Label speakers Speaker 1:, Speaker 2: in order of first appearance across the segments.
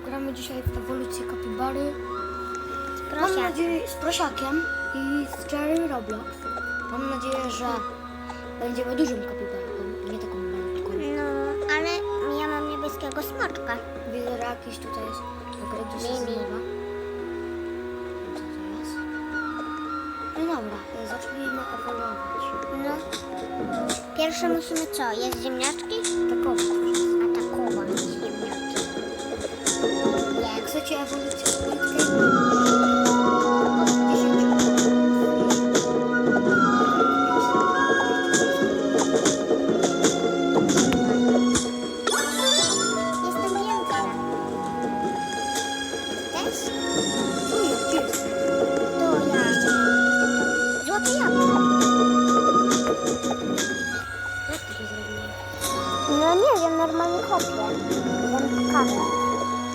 Speaker 1: gramy dzisiaj w ewolucję kapibary. Mam
Speaker 2: Prosiak.
Speaker 1: nadzieję, z prosiakiem i z Jerry Roblox. Mam nadzieję, że będziemy dużym kapibarką, nie taką malutką.
Speaker 2: No, ale ja mam niebieskiego smoczka.
Speaker 1: Widzę, że jakiś tutaj jest. Dobra, gdzieś jest zmywa. Co to jest? No dobra, e, zacznijmy ewoluować.
Speaker 2: No. Pierwsze musimy co? Jest ziemniaczki?
Speaker 1: Takowo. Jak chcecie ewolucję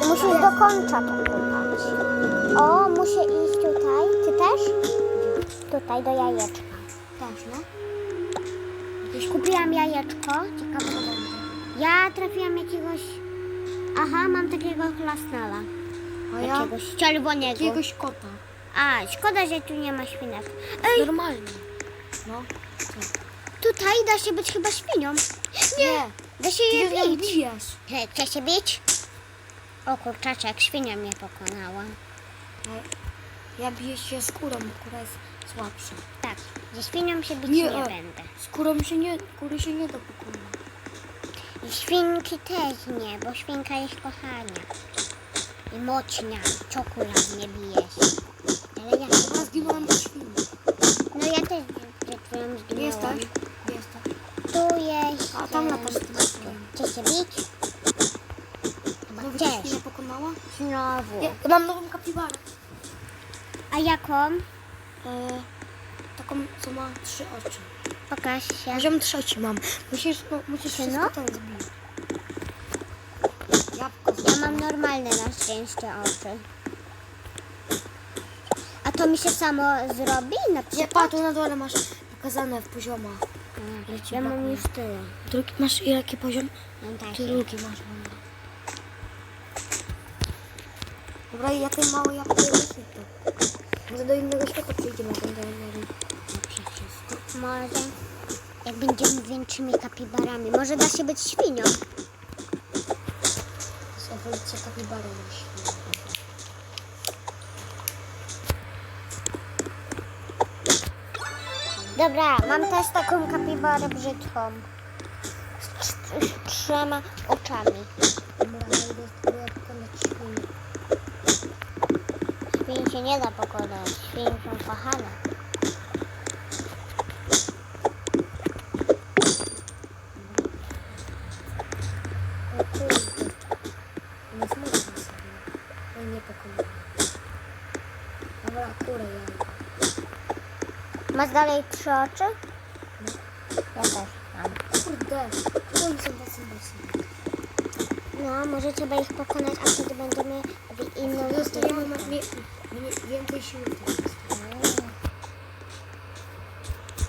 Speaker 2: musisz do końca to kopać. O, muszę iść tutaj. Ty też? Tutaj, do jajeczka.
Speaker 1: Też, no.
Speaker 2: Już kupiłam jajeczko. Ciekawe co będzie. Ja trafiłam jakiegoś... Aha, mam takiego klasnala.
Speaker 1: A ja
Speaker 2: Jakiegoś czerwonego.
Speaker 1: jakiegoś kota.
Speaker 2: A, szkoda, że tu nie ma świnek. Ej,
Speaker 1: Normalnie. No.
Speaker 2: tutaj da się być chyba świnią.
Speaker 1: Nie.
Speaker 2: Da się je bić. Hej, Chce się bić? O kurczaczek, świnia mnie pokonała.
Speaker 1: Ja biję się skórą, która jest słabsza.
Speaker 2: Tak, ze świnią się bić
Speaker 1: Nie,
Speaker 2: nie,
Speaker 1: e.
Speaker 2: będę.
Speaker 1: Skórą się nie, skóry się nie da pokonać.
Speaker 2: I świnki też nie, bo świnka jest kochania. I mocnia, czokolad nie bije się. Ale ja...
Speaker 1: Ja zginąłem od świni.
Speaker 2: No ja też chwilą
Speaker 1: Gdzie jesteś?
Speaker 2: zginęłam.
Speaker 1: Gdzie jesteś?
Speaker 2: Tu jest...
Speaker 1: A tam
Speaker 2: em,
Speaker 1: latasz z tym skórą.
Speaker 2: Chce się bić?
Speaker 1: Cię świnia pokonała?
Speaker 2: Znowu.
Speaker 1: Ja, mam nową kapibarę.
Speaker 2: A jaką?
Speaker 1: E, taką, co ma trzy oczy.
Speaker 2: Pokaż się.
Speaker 1: Poziom trzeci mam. Musisz, no, musisz wszystko
Speaker 2: no?
Speaker 1: tam zbić. Jabłko.
Speaker 2: Ja mam normalne na szczęście oczy. A to mi się samo zrobi na
Speaker 1: Nie,
Speaker 2: przykład?
Speaker 1: pa, tu na dole masz pokazane w poziomach. Ja
Speaker 2: mam już tyle.
Speaker 1: Drugi, masz jaki poziom?
Speaker 2: Mam taki.
Speaker 1: Drugi masz. Dobra. Dobra, i jakie małe jabłko jest to? Może do innego świata przyjdziemy, jak będę mieli wszystko.
Speaker 2: Może jak będziemy większymi kapibarami. Może da się być świnią.
Speaker 1: To jest ewolucja na świecie.
Speaker 2: Dobra, mam też taką kapibarę brzydką. Z trzema oczami.
Speaker 1: Dobra, ja idę spróbuję pokonać świnię.
Speaker 2: Się nie da pokonać. Świn są kochane.
Speaker 1: Jest mocna sobie. Oj, nie.
Speaker 2: Masz dalej trzy oczy? Ja też mam.
Speaker 1: Kurde, oni są.
Speaker 2: No, może trzeba ich pokonać, a wtedy będziemy inną
Speaker 1: Dostajemy więcej siły teraz.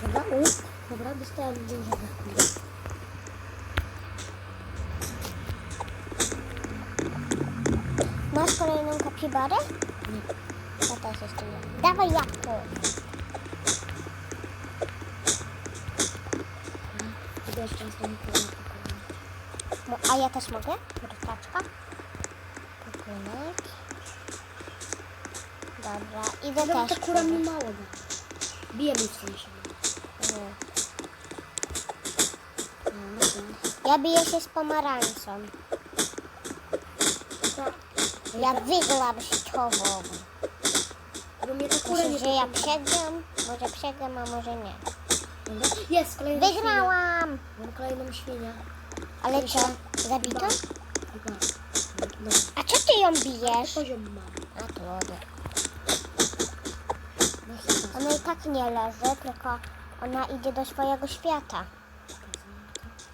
Speaker 1: Dobra, u, dobra, dostałem dużo.
Speaker 2: Masz kolejną kapibarę?
Speaker 1: Nie.
Speaker 2: Ja też jeszcze nie. Dawaj jabłko.
Speaker 1: Idę jeszcze raz do nikogo nie pokonać.
Speaker 2: Mo- A ja też mogę? Kurczaczka. Pokonek. Dobra, idę
Speaker 1: Dobra,
Speaker 2: też.
Speaker 1: ta kura mi mało da. Bije mi w sensie.
Speaker 2: Nie. Ja biję się z pomarańczą.
Speaker 1: Ta-
Speaker 2: Ja wygram szczytową.
Speaker 1: Bo mnie ta kura nie
Speaker 2: Myślisz, że ja przegram? Może przegram, a może nie.
Speaker 1: Dobra. Jest, kolejna
Speaker 2: Wygrałam!
Speaker 1: świnia. Mam kolejną świnię.
Speaker 2: Ale co? Zabito?
Speaker 1: No,
Speaker 2: A co ty ją bijesz?
Speaker 1: poziom mam.
Speaker 2: A to.
Speaker 1: No chyba.
Speaker 2: Ona i tak nie leży, tylko ona idzie do swojego świata.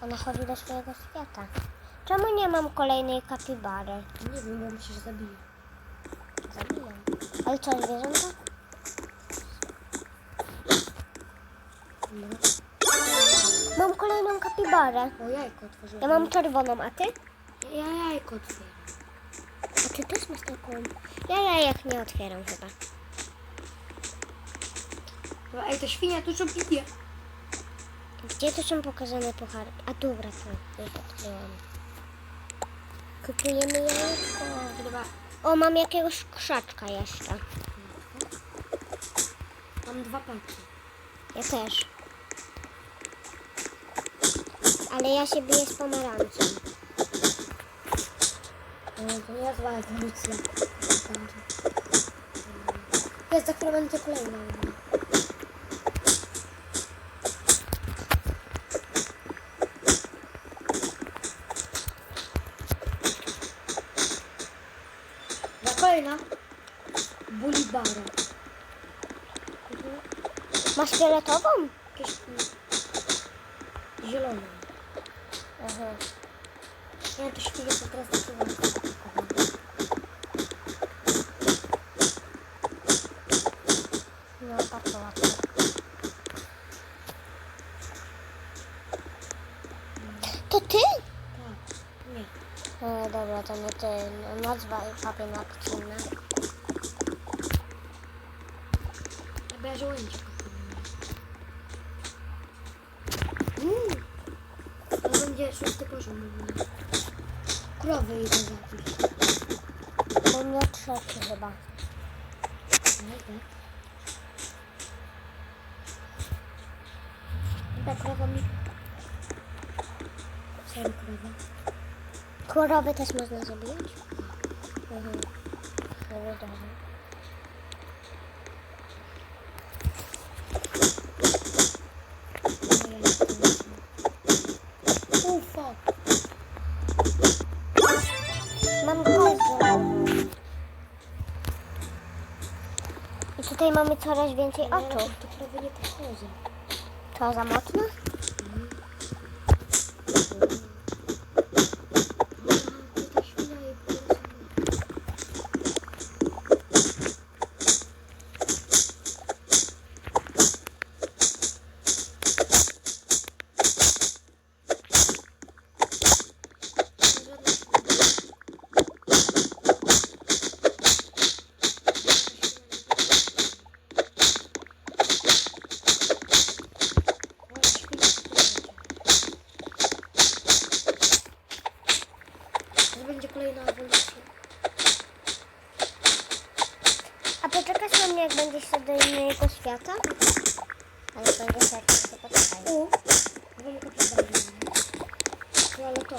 Speaker 2: Ona chodzi do swojego świata. Czemu nie mam kolejnej kapibary?
Speaker 1: Nie wiem, bo myślę, że zabiję.
Speaker 2: Zabijam. Ale co, zwierzęta?
Speaker 1: Dobra.
Speaker 2: Mam kolejną kapibarę.
Speaker 1: O, jajko otworzyłem.
Speaker 2: Ja mam czerwoną, a ty?
Speaker 1: Ja jajko otwieram.
Speaker 2: A też masz taką. Ja jajek nie otwieram chyba.
Speaker 1: Dobra, Ej, to świnia dużo pije.
Speaker 2: Gdzie tu są pokazane puchary? A tu już odkryłam. Kupujemy jajeczko.
Speaker 1: Dobra,
Speaker 2: O, mam jakiegoś krzaczka jeszcze.
Speaker 1: mam dwa palce.
Speaker 2: Ja też. Ale ja się biję z pomarańczem.
Speaker 1: To ja zła ewolucja. Jest, za chwilę będzie kolejna. Za kolejna. Bulibara.
Speaker 2: Masz fioletową?
Speaker 1: Jakieś mm, zielone.
Speaker 2: Aha.
Speaker 1: Ja to świnie to teraz takie
Speaker 2: No, bardzo łatwo. To ty?
Speaker 1: Tak, nie.
Speaker 2: E, dobra, to nie ty. No, Nazwa i papier na odcinek.
Speaker 1: Ja bym żołędzie Uuu. To będzie szósty poziom. Krowy idę zabić.
Speaker 2: U mnie trzeci chyba.
Speaker 1: Nie, tak. Ta krowa mi... Serio krowa.
Speaker 2: Krowy też można zabijać? Mhm.
Speaker 1: No ja
Speaker 2: tutaj mamy coraz więcej
Speaker 1: nie podchodzę.
Speaker 2: To za mocno?
Speaker 1: Ta świnia jej po prostu... To będzie kolejna ewolucja.
Speaker 2: A poczekasz na mnie, jak będziesz szedł do świata? Ale będziesz jak to poczekaj.
Speaker 1: U, wielka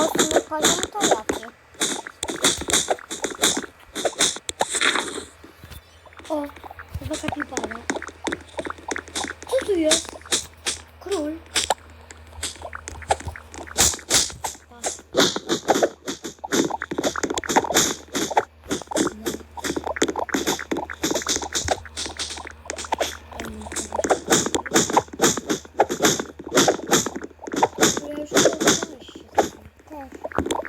Speaker 2: osób,
Speaker 1: nie pamiętam jakie. Yes.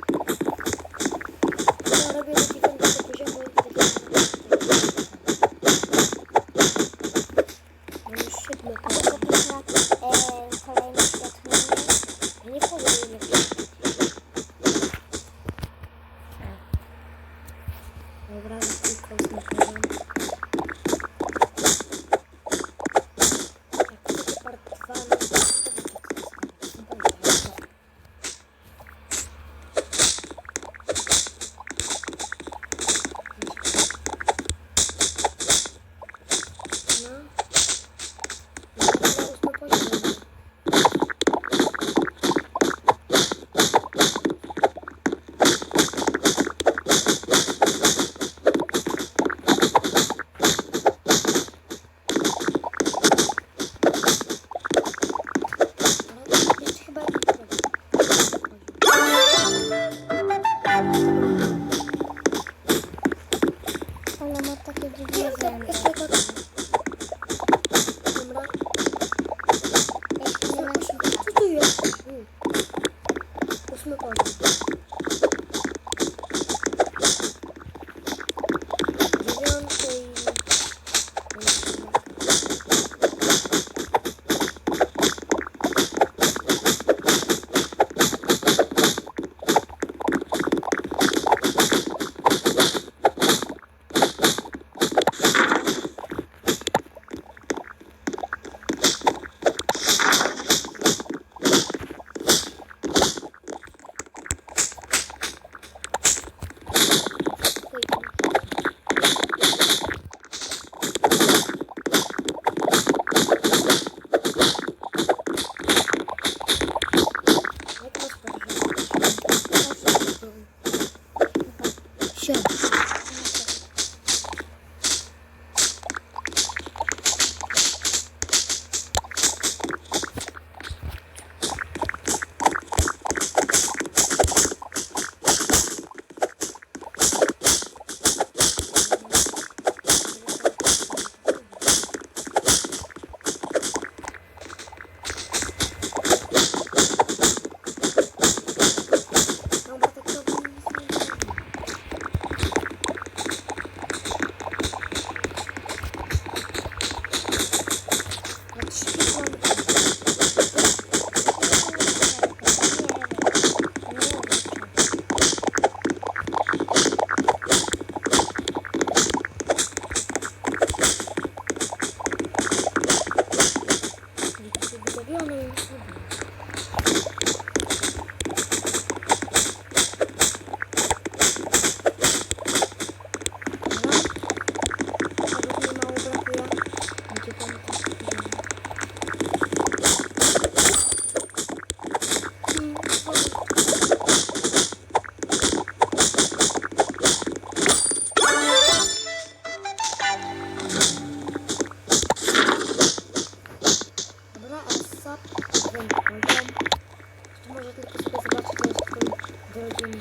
Speaker 1: drugim,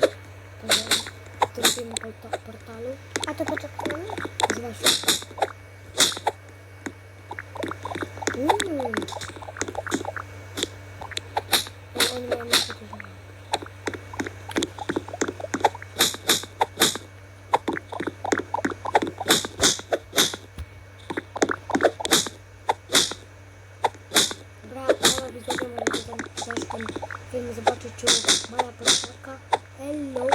Speaker 1: drugim portalu.
Speaker 2: A to
Speaker 1: poczekamy? Z waszym. Hello.